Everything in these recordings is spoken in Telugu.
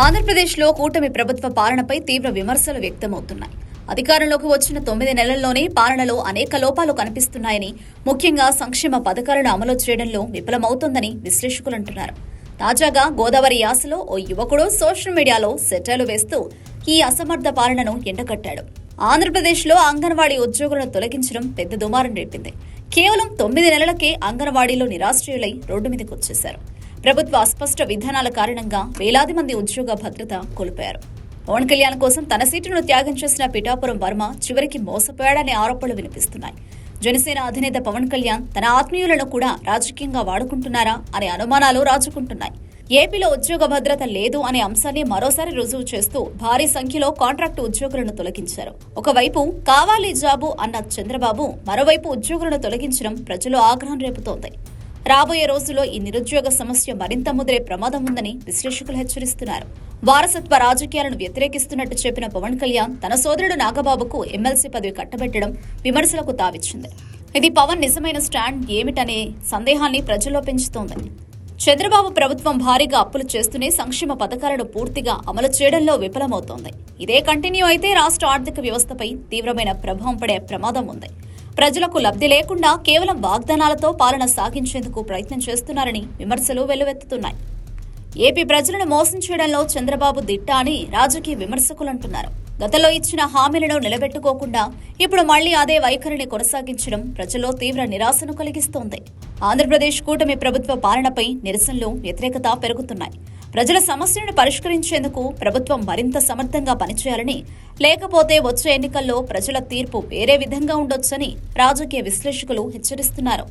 ఆంధ్రప్రదేశ్లో కూటమి ప్రభుత్వ పాలనపై తీవ్ర విమర్శలు వ్యక్తమవుతున్నాయి. అధికారంలోకి వచ్చిన తొమ్మిది నెలల్లోనే పాలనలో అనేక లోపాలు కనిపిస్తున్నాయని ముఖ్యంగా సంక్షేమ పథకాలను అమలు చేయడంలో విఫలమవుతోందని విశ్లేషకులు అంటున్నారు. తాజాగా గోదావరి యాసలో ఓ యువకుడు సోషల్ మీడియాలో సెటైలు వేస్తూ ఈ అసమర్థ పాలనను ఎండకట్టాడు ఆంధ్రప్రదేశ్లో అంగన్వాడీ ఉద్యోగులను తొలగించడం పెద్ద దుమారం రేపింది. కేవలం తొమ్మిది నెలలకే అంగన్వాడీలో నిరాశ్రయులై రోడ్డు మీదకొచ్చేశారు ప్రభుత్వ అస్పష్ట విధానాల కారణంగా వేలాది మంది ఉద్యోగ భద్రత కోల్పోయారు. పవన్ కళ్యాణ్ కోసం తన సీటును త్యాగం చేసిన పిఠాపురం వర్మ చివరికి మోసపోయాడనే ఆరోపణలు వినిపిస్తున్నాయి. జనసేన అధినేత పవన్ కళ్యాణ్ తన ఆత్మీయులను కూడా రాజకీయంగా వాడుకుంటున్నారా అనే అనుమానాలు రాజుకుంటున్నాయి. ఏపీలో ఉద్యోగ భద్రత లేదు అనే అంశాన్ని మరోసారి రుజువు చేస్తూ భారీ సంఖ్యలో కాంట్రాక్టు ఉద్యోగులను తొలగించారు. ఒకవైపు కావాలి జాబు అన్న చంద్రబాబు మరోవైపు ఉద్యోగులను తొలగించడం ప్రజలు ఆగ్రహం రేపుతోంది. రాబోయే రోజుల్లో ఈ నిరుద్యోగ సమస్య మరింత ముదిరే ప్రమాదం ఉందని విశ్లేషకులు హెచ్చరిస్తున్నారు. వారసత్వ రాజకీయాలను వ్యతిరేకిస్తున్నట్టు చెప్పిన పవన్ కళ్యాణ్ తన సోదరుడు నాగబాబుకు ఎమ్మెల్సీ పదవి కట్టబెట్టడం విమర్శలకు తావిచ్చింది ఇది పవన్ నిజమైన స్టాండ్ ఏమిటనే సందేహాన్ని ప్రజల్లో పెంచుతోంది. చంద్రబాబు ప్రభుత్వం భారీగా అప్పులు చేస్తూనే సంక్షేమ పథకాలను పూర్తిగా అమలు చేయడంలో విఫలమవుతోంది. ఇదే కంటిన్యూ అయితే రాష్ట్ర ఆర్థిక వ్యవస్థపై తీవ్రమైన ప్రభావం పడే ప్రమాదం ఉంది. ప్రజలకు లబ్ధి లేకుండా కేవలం వాగ్దానాలతో పాలన సాగించేందుకు ప్రయత్నం చేస్తున్నారని విమర్శలు వెల్లువెత్తుతున్నాయి. ఏపీ ప్రజలను మోసం చేయడంలో చంద్రబాబు దిట్ట అని రాజకీయ విమర్శకులు అంటున్నారు. గతంలో ఇచ్చిన హామీలను నిలబెట్టుకోకుండా ఇప్పుడు మళ్ళీ అదే వైఖరిని కొనసాగించడం ప్రజల్లో తీవ్ర నిరాశను కలిగిస్తోంది. ఆంధ్రప్రదేశ్ కూటమి ప్రభుత్వ పాలనపై నిరసనలు వ్యతిరేకత పెరుగుతున్నాయి. ప్రజల సమస్యలను పరిష్కరించేందుకు ప్రభుత్వం మరింత సమర్థంగా పనిచేయాలని లేకపోతే వచ్చే ఎన్నికల్లో ప్రజల తీర్పు వేరే విధంగా ఉండొచ్చని రాజకీయ విశ్లేషకులు హెచ్చరిస్తున్నారు.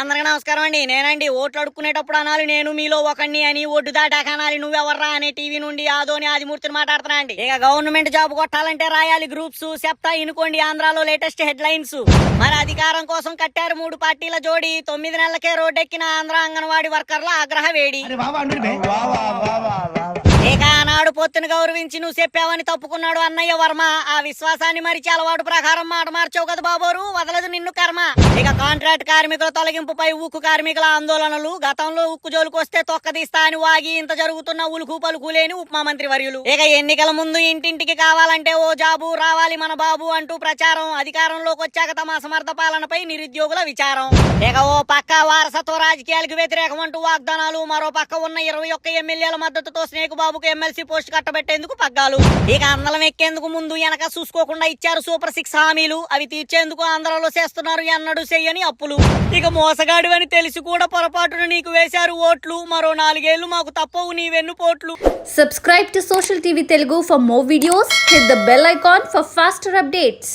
అందరికీ నమస్కారం అండి. నేనండి ఓట్లు అడుక్కునేటప్పుడు అనాలి నేను మీలో ఒకడిని అని ఓటు దాటాక అనాలి నువ్వెవర్రా అనే టీవీ నుండి ఆదోని ఆదిమూర్తిని మాట్లాడుతున్నా అండి. ఇక గవర్నమెంట్ జాబ్ కొట్టాలంటే రాయాలి గ్రూప్స్ చెప్తా ఇనుకోండి ఆంధ్రాలో లేటెస్ట్ హెడ్ లైన్స్ మరి అధికారం కోసం కట్టారు మూడు పార్టీల జోడి తొమ్మిది నెలలకే రోడ్డెక్కిన ఆంధ్ర అంగన్వాడీ వర్కర్ల ఆగ్రహ వేడి. ఆనాడు పొత్తును గౌరవించి నువ్వు చెప్పావని తప్పుకున్నాడు అన్నయ్య వర్మ. ఆ విశ్వాసాన్ని మరిచి అలవాటు ప్రకారం మాట మార్చావు కదా బాబోరు. వదలదు నిన్ను కర్మ. ఇక కాంట్రాక్ట్ కార్మికుల తొలగింపుపై ఉక్కు కార్మికుల ఆందోళనలు గతంలో ఉక్కు జోలుకొస్తే వస్తే తొక్కదీస్తా అని వాగి ఇంత జరుగుతున్న ఉలుకు పలుకు లేని ఉపమా మంత్రి వర్యులు ఇక ఎన్నికల ముందు ఇంటింటికి కావాలంటే ఓ జాబు రావాలి మన బాబు అంటూ ప్రచారం అధికారంలోకి వచ్చాక తమ అసమర్థ పాలనపై నిరుద్యోగుల విచారం. ఇక ఓ పక్క వారసత్వ రాజకీయాలకు వ్యతిరేకం అంటూ వాగ్దానాలు మరో పక్క ఉన్న ఇరవై ఒక్క ఎమ్మెల్యేల మద్దతుతో స్నేక్ బాబుకు ఎస్సీ పోస్ట్ కట్టబెట్టేందుకు పగ్గాలు. ఇక అందలం ఎక్కేందుకు ముందు వెనక చూసుకోకుండా ఇచ్చారు సూపర్ సిక్స్ హామీలు. అవి తీర్చేందుకు ఆంధ్రలో చేస్తున్నారు ఎన్నడూ చెయ్యని అప్పులు. ఇక మోసగాడు అని తెలిసి కూడా పొరపాటున నీకు వేశారు ఓట్లు. మరో నాలుగేళ్ళు మాకు తప్పవు నీ వెన్నుపోట్లు. Subscribe to social TV Telugu for more videos hit the bell icon for faster updates